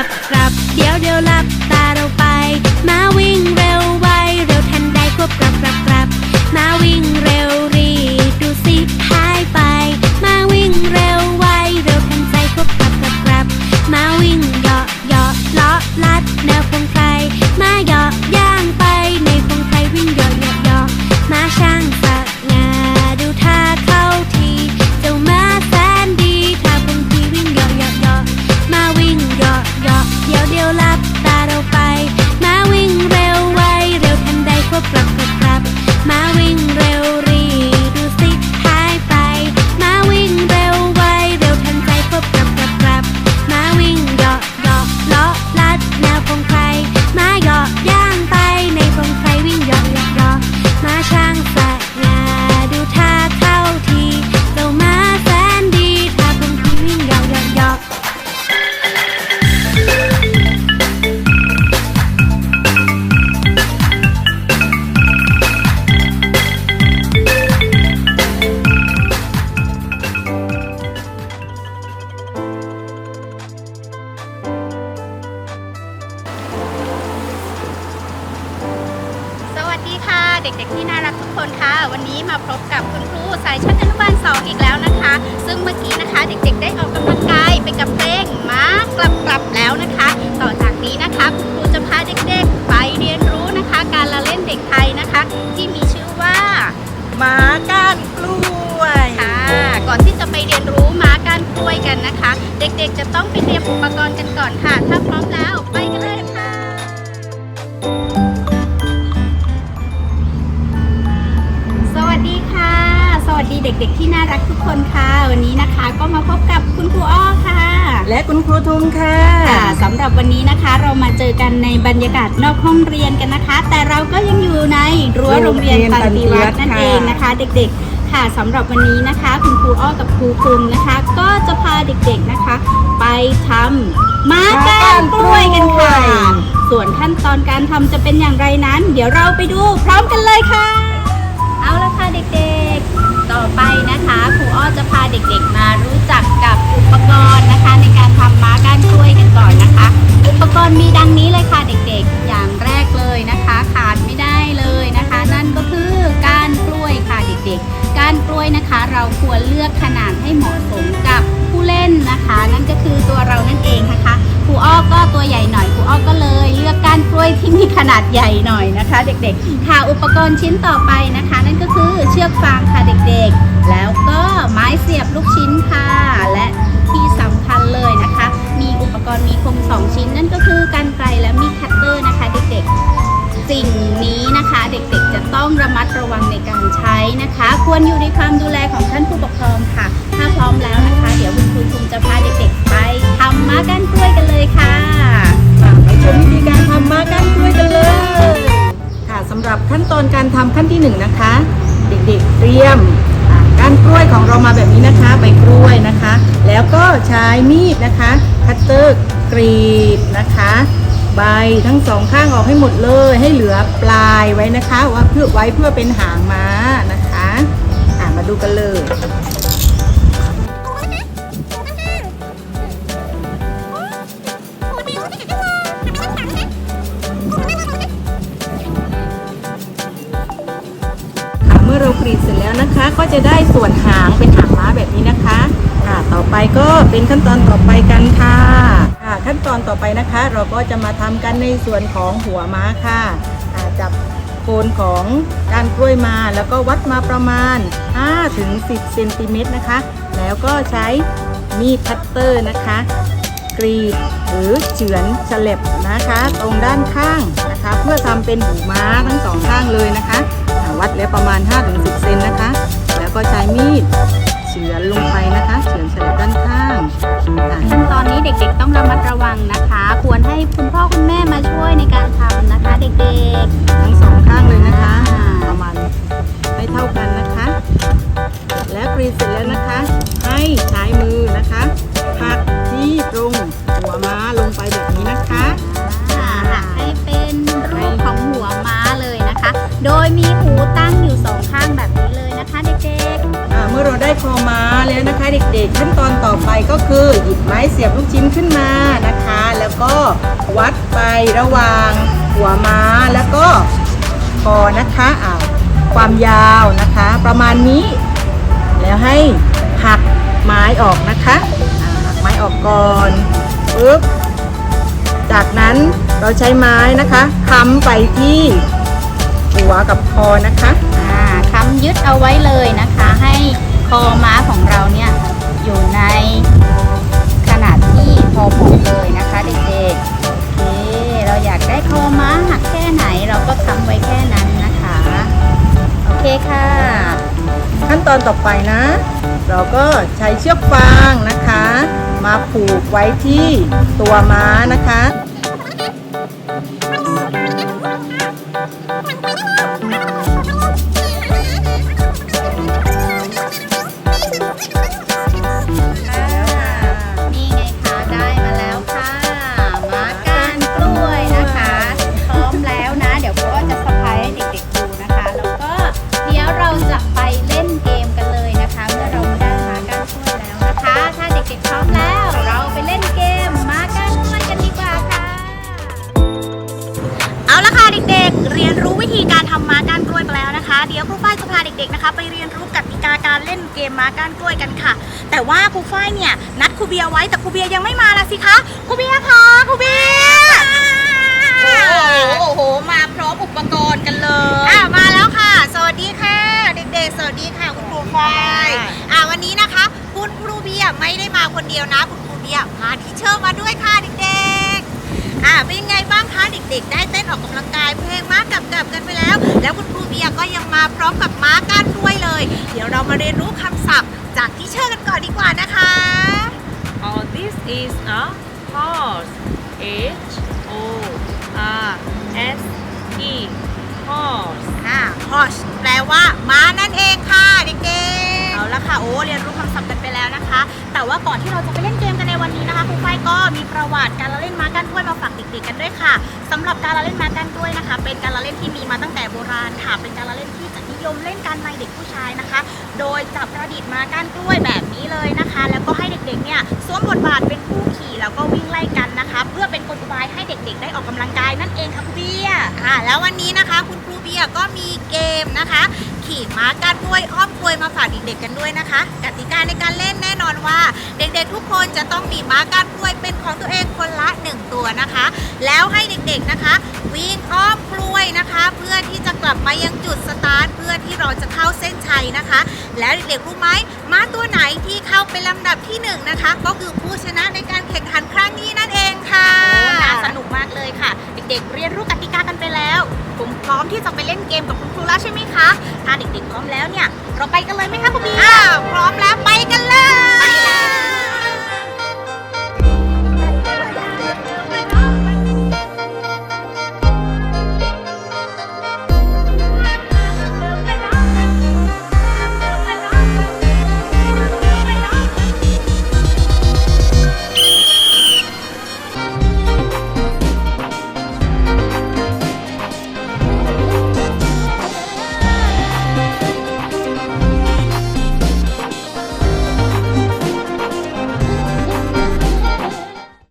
กลับกลับเดี๋ยวเดี๋ยวหลับ เด็กๆ จะต้องไปเตรียมอุปกรณ์กันก่อนค่ะ ถ้าพร้อมแล้วไปกันเลยค่ะ สวัสดีค่ะ สวัสดีเด็ก ๆ ที่น่ารักทุกคนค่ะ วันนี้นะคะก็มาพบกับคุณครูอ้อค่ะ และคุณครูทุมค่ะค่ะสำหรับวันนี้นะคะเรามาเจอกันในบรรยากาศนอกห้องเรียนกันนะคะ แต่เราก็ยังอยู่ในรั้วโรงเรียนตันติวัฒน์นั่นเองนะคะ เด็กๆ ค่ะสำหรับวันนี้นะคะ คุณครูอ้อกับครูคุมนะคะ ก็จะพาเด็กๆนะคะ ไปทำม้าก้านกล้วยกันค่ะ ส่วนขั้นตอนการทำจะเป็นอย่างไรนั้น เดี๋ยวเราไปดูพร้อมกันเลยค่ะ เอาละค่ะเด็กๆ ต่อไปนะคะครูอ้อจะพาเด็กๆมารู้จักกับอุปกรณ์นะคะ ในการทำม้าก้านกล้วยกันก่อนนะคะ อุปกรณ์มีดังนี้เลยค่ะเด็กๆ อย่างแรกเลย ที่ขนาดใหญ่หน่อยนะคะ เด็กๆ ค่ะอุปกรณ์ชิ้นต่อไปนะคะ นั่นก็คือเชือกฟางค่ะเด็กๆ แล้วก็ไม้เสียบลูกชิ้นค่ะ และที่สำคัญเลยนะคะ มีอุปกรณ์มีคมสองชิ้น นั่นก็คือกันไกรและมีดคัตเตอร์นะคะ เด็กๆ สิ่งนี้นะคะเด็กๆ จะต้องระมัดระวังในการใช้นะคะ ควรอยู่ในความดูแลของท่านผู้ปกครองค่ะ ถ้าพร้อมแล้วนะคะ เดี๋ยวคุณครูคุมจะพาเด็กๆ ไปทำม้าก้านกล้วยกันเลยค่ะ ชมวิธีการทำมาก้านกล้วยกันเลย ค่ะสำหรับขั้นตอนการทำขั้นที่หนึ่งนะคะ เด็กๆเตรียมก้านกล้วยของเรามาแบบนี้นะคะใบกล้วยนะคะ แล้วก็ใช้มีดนะคะคัตเตอร์กรีดนะคะใบทั้งสองข้างออกให้หมดเลย ให้เหลือปลายไว้นะคะว่าเพื่อไว้เพื่อเป็นหางม้านะคะ อ่ามาดูกันเลย จะได้ส่วนหางเป็นหางม้าแบบนี้นะคะค่ะต่อไปก็เป็นขั้นตอนต่อไปกันค่ะค่ะ ขั้นตอนต่อไปนะคะ เราก็จะมาทำกันในส่วนของหัวม้าค่ะอ่าจับโคนของก้านกล้วยมาแล้วก็วัดมาประมาณ5ถึง10เซนติเมตรนะคะ แล้วก็ใช้มีดคัตเตอร์นะคะ กรีดหรือเฉือนฉลับนะคะ ตรงด้านข้างนะคะ เพื่อทำเป็นหูม้าทั้งสองข้างเลยนะคะ วัดแล้วประมาณ 5-10เซนนะคะ แล้วก็ใช้มีดเฉือนลงไปนะคะเฉือนฉลับด้านข้างอ่าขั้นตอนนี้เด็กๆต้องระมัดระวังนะคะ ควรให้คุณพ่อคุณแม่ แล้วนะคะเด็กๆ ขั้นตอนต่อไปก็คือหยิบไม้เสียบลูกชิ้นขึ้นมานะคะ แล้วก็วัดไประหว่างหัวม้าแล้วก็คอนะคะอ่าความยาวนะคะ ประมาณนี้ แล้วให้หักไม้ออกนะคะหักไม้ออกก่อนปึ๊บจากนั้นเราใช้ไม้นะคะค้ำไปที่หัวกับคอนะคะอ่าค้ำยึดเอาไว้เลยนะคะให้ คอม้าของเราเนี่ยอยู่ในขนาดที่พอเหมาะเลยนะคะเด็กๆโอเคเราอยากได้คอม้าหักแค่ไหนเราก็ค้ำไว้แค่นั้นนะคะ โอเคค่ะ ขั้นตอนต่อไปนะ เราก็ใช้เชือกฟางนะคะ มาผูกไว้ที่ตัวม้านะคะ ดี๋ยวครูฝ้ายจะพาเด็กๆนะคะไปเรียนรู้กติกาการเล่นเกมม้าก้านกล้วยกันค่ะ แต่ว่าครูฝ้ายเนี่ยนัดครูเบียร์ไว้แต่ครูเบียร์ยังไม่มาละสิคะครูเบียร์คะครูเบียร์โอ้โหมาพร้อมอุปกรณ์กันเลยอะมาแล้วค่ะ สวัสดีค่ะ เด็กๆ สวัสดีค่ะคุณครูฝ้ายอะวันนี้นะคะคุณครูเบียร์ไม่ได้มาคนเดียวนะคุณครูเบียร์พาทีเชอร์มาด้วยค่ะเด็กๆอะเป็นยังไงบ้างคะเด็ก ๆ ได้เต้นออกกำลังกายเพลงม้ากับกับกันไปแล้ว แล้วคุณครูเบียร์ก็ยังมาพร้อมกับม้าก้านด้วยเลย เดี๋ยวเรามาเรียนรู้คำศัพท์ จากทีเชอร์กันก่อนดีกว่านะคะ Oh, this is a horse. H O R S E. Horse. อ่า horse แปลว่าม้านั่นเองค่ะเด็กๆเอาละค่ะโอ้เรียนรู้คำศัพท์กันไปแล้วนะคะ แต่ว่าก่อนที่เราจะไปเล่นเกมกัน ในวันนี้นะคะครูฝ้ายก็มีประวัติการละเล่นม้ากันกล้วยมาฝากเด็กๆกันด้วยค่ะสำหรับการละเล่นม้ากันกล้วยนะคะ เป็นการละเล่นที่มีมาตั้งแต่โบราณค่ะ เป็นการละเล่นที่จะนิยมเล่นกันในเด็กผู้ชายนะคะ โดยจับประดิษฐ์ม้าก้านกล้วยแบบนี้เลยนะคะ แล้วก็ให้เด็กๆเนี่ยสวมบทบาทเป็นผู้ขี่แล้วก็วิ่งไล่กันนะคะ เพื่อเป็นกลอุบายให้เด็กๆ ได้ออกกำลังกายนั่นเองค่ะครูเบียร์อ่าแล้ววันนี้นะคะ คุณครูเบียร์ก็มีเกมนะคะ ขี่ม้าก้านกล้วยอ้อม ยมาฝากเด็กๆกันด้วยนะคะ กติกาในการเล่นแน่นอนว่า เด็กๆทุกคนจะต้องมีม้าก้านกล้วยเป็นของตัวเองคนละหนึ่งตัวนะคะ แล้วให้เด็กๆนะคะ วิ่งอ้อมกล้วยนะคะ เพื่อที่จะกลับมายังจุดสตาร์ทเพื่อที่เราจะเข้าเส้นชัยนะคะ แล้วเด็กๆรู้ไหมม้าตัวไหนที่เข้าเป็นลำดับที่หนึ่งนะคะก็คือผู้ชนะในการแข่งขันครั้งนี้นั่นเอง ค่ะโอ้น่าสนุกมากเลยค่ะ เด็กๆ เรียนรู้กติกากันไปแล้วผมพร้อมที่จะไปเล่นเกมกับคุณครูแล้วใช่ไหมคะ ถ้าเด็กๆพร้อมแล้วเนี่ย เราไปกันเลยไหมคะคุณบีอ้าวพร้อมแล้วไปกัน